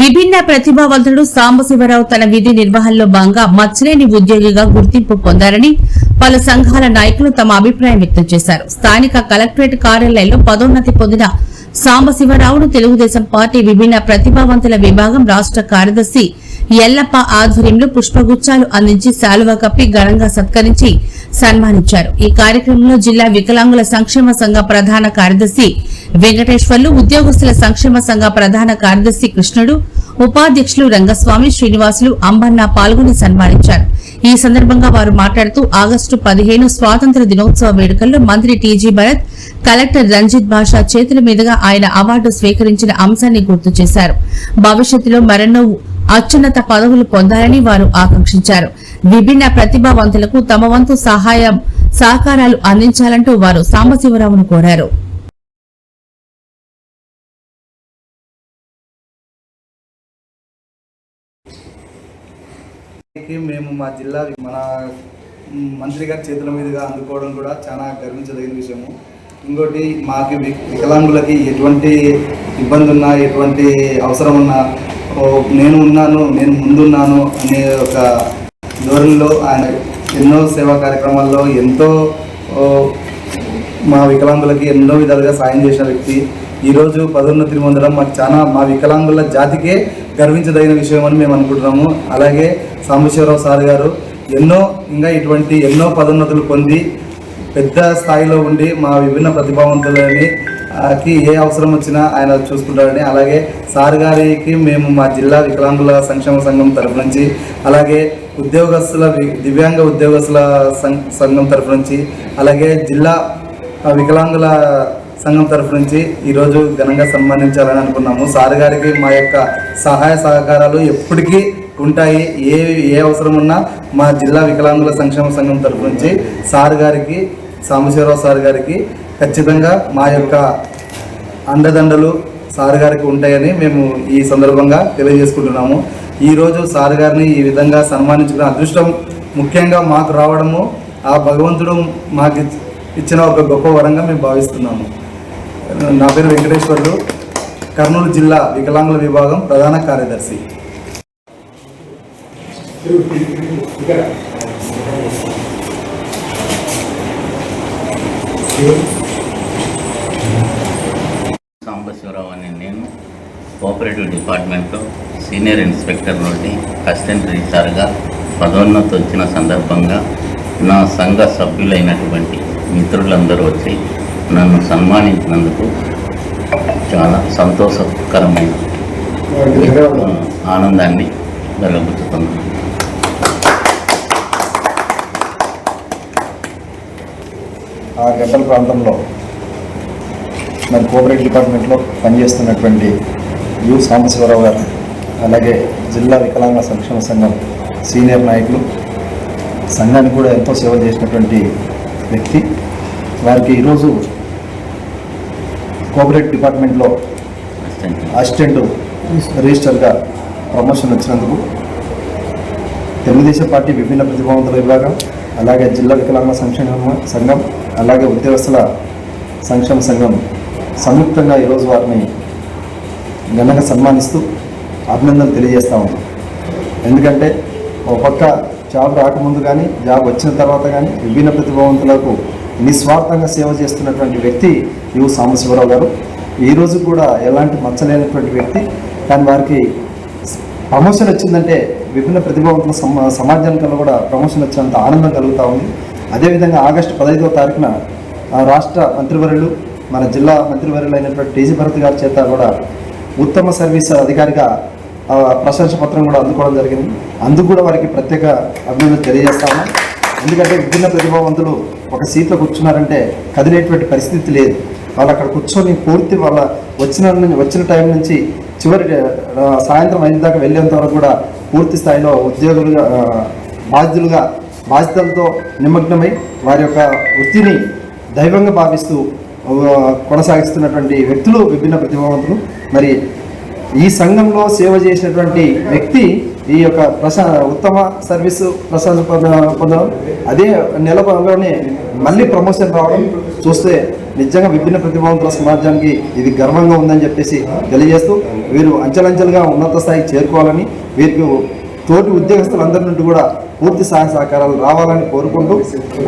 విభిన్న ప్రతిభావంతుడు సాంబశివరావు తన విధి నిర్వహణలో భాగంగా మచ్చలేని ఉద్యోగిగా గుర్తింపు పొందారని పలు సంఘాల నాయకులు తమ అభిప్రాయం వ్యక్తం చేశారు. స్థానిక కలెక్టరేట్ కార్యాలయంలో పదోన్నతి పొందిన సాంబశివరావును తెలుగుదేశం పార్టీ విభిన్న ప్రతిభావంతుల విభాగం రాష్ట్ర కార్యదర్శి ఎల్లప్ప ఆధ్వర్యంలో పుష్పగుచ్చాలు అందించి శాలువ కప్పి ఘనంగా సత్కరించి సన్మానించారు. ఈ కార్యక్రమంలో జిల్లా వికలాంగుల సంక్షేమ సంఘ ప్రధాన కార్యదర్శి వెంకటేశ్వర్లు ఉద్యోగస్తుల సంక్షేమ సంఘ ప్రధాన కార్యదర్శి కృష్ణుడు ఉపాధ్యక్షులు రంగస్వామి శ్రీనివాసులు అంబన్న పాల్గొని సన్మానించారు. ఈ సందర్భంగా వారు మాట్లాడుతూ ఆగస్టు పదిహేను స్వాతంత్ర దినోత్సవ వేడుకల్లో మంత్రి టీజీ భరత్ కలెక్టర్ రంజిత్ బాషా చేతుల మీదుగా ఆయన అవార్డు స్వీకరించిన అంశాన్ని గుర్తు చేశారు. భవిష్యత్తులో మరెన్నో అత్యున్నత పదవులు పొందాలని వారు ఆకాంక్షించారు. విభిన్న ప్రతిభావంతులకు తమ వంతు సహాయం సహకారాలు అందించాలంటూ వారు సాంబశివరావును కోరారు. మేము మా జిల్లా మన మంత్రి గారి చేతుల మీదుగా అందుకోవడం కూడా చాలా గర్వించదగిన విషయము. ఇంకోటి మాకు వికలాంగులకి ఎటువంటి ఇబ్బంది ఉన్నా ఎటువంటి అవసరం ఉన్నా నేను ఉన్నాను నేను ముందున్నాను అనే ఒక ధోరణిలో ఆయన ఎన్నో సేవా కార్యక్రమాల్లో ఎంతో మా వికలాంగులకి ఎన్నో విధాలుగా సాయం చేసిన వ్యక్తి. ఈరోజు పదోన్నతిని పొందడం మాకు చాలా మా వికలాంగుల జాతికే గర్వించదగిన విషయం అని మేము అనుకుంటున్నాము. అలాగే సాంబశివరావు సార్ గారు ఎన్నో ఇంకా ఇటువంటి ఎన్నో పదోన్నతులు పొంది పెద్ద స్థాయిలో ఉండి మా విభిన్న ప్రతిభావంతులని కి ఏ అవసరం వచ్చినా ఆయన చూసుకుంటారని అలాగే సార్ గారికి మేము మా జిల్లా వికలాంగుల సంక్షేమ సంఘం తరఫు నుంచి అలాగే ఉద్యోగస్తుల దివ్యాంగ ఉద్యోగస్తుల సం- సంఘం తరఫు నుంచి అలాగే జిల్లా వికలాంగుల సంఘం తరఫు నుంచి ఈరోజు ఘనంగా సన్మానించాలని అనుకున్నాము. సార్ గారికి మా యొక్క సహాయ సహకారాలు ఎప్పటికీ ఉంటాయి. ఏ ఏ అవసరం ఉన్నా మా జిల్లా వికలాంగుల సంక్షేమ సంఘం తరఫు నుంచి సార్ గారికి సాంబశివరావు సార్ గారికి ఖచ్చితంగా మా యొక్క అండదండలు సార్ గారికి ఉంటాయని మేము ఈ సందర్భంగా తెలియజేసుకుంటున్నాము. ఈరోజు సార్ గారిని ఈ విధంగా సన్మానించుకున్న అదృష్టం ముఖ్యంగా మాకు రావడము ఆ భగవంతుడు మాకు ఇచ్చిన ఒక గొప్ప వరంగా మేము భావిస్తున్నాము. నా పేరు వెంకటేశ్వర్లు కర్నూలు జిల్లా వికలాంగుల విభాగం ప్రధాన కార్యదర్శి. సాంబశివరావు అనే నేను కోఆపరేటివ్ డిపార్ట్మెంట్లో సీనియర్ ఇన్స్పెక్టర్ నుండి అసిస్టెంట్ రిజిస్టార్గా పదోన్నతి వచ్చిన సందర్భంగా నా సంఘ సభ్యులైనటువంటి మిత్రులందరూ వచ్చి నన్ను సన్మానించినందుకు చాలా సంతోషకరమైన ఆనందాన్ని వెలబుచ్చుతున్నాను ఆ గడ్డల ప్రాంతంలో మరి కోఆపరేటివ్ డిపార్ట్మెంట్లో పనిచేస్తున్నటువంటి యు సాంబశివరావు గారు అలాగే జిల్లా వికలాంగ సంక్షేమ సంఘం సీనియర్ నాయకులు సంఘానికి కూడా ఎంతో సేవ చేసినటువంటి వ్యక్తి. వారికి ఈరోజు కోఆపరేటివ్ డిపార్ట్మెంట్లో అసిస్టెంట్ రిజిస్టర్గా ప్రమోషన్ వచ్చినందుకు తెలుగుదేశం పార్టీ విభిన్న ప్రతిభావంతుల విభాగం అలాగే జిల్లా వికలాంగ సంక్షేమ సంఘం అలాగే ఉద్యోగస్తుల సంక్షేమ సంఘం సంయుక్తంగా ఈరోజు వారిని ఘనంగా సన్మానిస్తూ అభినందనలు తెలియజేస్తా ఉన్నాం. ఎందుకంటే ఒక పక్క జాబ్ రాకముందు కానీ జాబ్ వచ్చిన తర్వాత కానీ విభిన్న ప్రతిభావంతులకు నిస్వార్థంగా సేవ చేస్తున్నటువంటి వ్యక్తి యువ సాంబశివరావు గారు. ఈరోజు కూడా ఎలాంటి మచ్చలేనటువంటి వ్యక్తి కానీ వారికి ప్రమోషన్ వచ్చిందంటే విభిన్న ప్రతిభావంతుల సమా సమాజానికల్లో కూడా ప్రమోషన్ వచ్చినంత ఆనందం కలుగుతూ ఉంది. అదేవిధంగా ఆగస్టు పదహైదవ తారీఖున ఆ, రాష్ట్ర మంత్రివర్యులు మన జిల్లా మంత్రివర్యులు అయినటువంటి టీజీ భరత్ గారి చేత కూడా ఉత్తమ సర్వీస్ అధికారిగా ప్రశంస పత్రం కూడా అందుకోవడం జరిగింది. అందుకు కూడా వారికి ప్రత్యేక అభినందనలు తెలియజేస్తాము. ఎందుకంటే విభిన్న ప్రతిభావంతులు ఒక సీట్లో కూర్చున్నారంటే కదిలేటువంటి పరిస్థితి లేదు. వాళ్ళు అక్కడ కూర్చొని పూర్తి వాళ్ళ వచ్చిన వచ్చిన టైం నుంచి చివరి సాయంత్రం ఐదు దాకా వెళ్ళేంత వరకు కూడా పూర్తి స్థాయిలో ఉద్యోగులుగా బాధ్యులుగా బాధ్యతలతో నిమగ్నమై వారి యొక్క వృత్తిని దైవంగా భావిస్తూ కొనసాగిస్తున్నటువంటి వ్యక్తులు విభిన్న ప్రతిభావంతులు. మరి ఈ సంఘంలో సేవ చేసినటువంటి వ్యక్తి ఈ యొక్క ప్రశా ఉత్తమ సర్వీసు ప్రసాద పొందడం అదే నెలలోనే మళ్ళీ ప్రమోషన్ రావడం చూస్తే నిజంగా విభిన్న ప్రతిభావంతుల సమాజానికి ఇది గర్వంగా ఉందని చెప్పేసి తెలియజేస్తూ వీరు అంచెలంచెలుగా ఉన్నత స్థాయికి చేరుకోవాలని వీరికి తోటి ఉద్యోగస్తులందరి నుండి కూడా పూర్తి సహాయ సహకారాలు రావాలని కోరుకుంటూ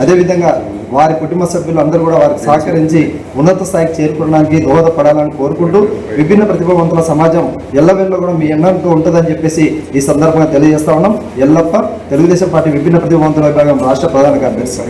అదేవిధంగా వారి కుటుంబ సభ్యులు అందరూ కూడా వారికి సహకరించి ఉన్నత స్థాయికి చేరుకోవడానికి దోహదపడాలని కోరుకుంటూ విభిన్న ప్రతిభావంతుల సమాజం ఎల్లవెల్ల కూడా మీ ఎన్నతో ఉంటుందని చెప్పేసి ఈ సందర్భంగా తెలియజేస్తా ఉన్నాం. ఎల్లప్ప తెలుగుదేశం పార్టీ విభిన్న ప్రతిభావంతుల విభాగం రాష్ట్ర ప్రధాన కార్యదర్శి.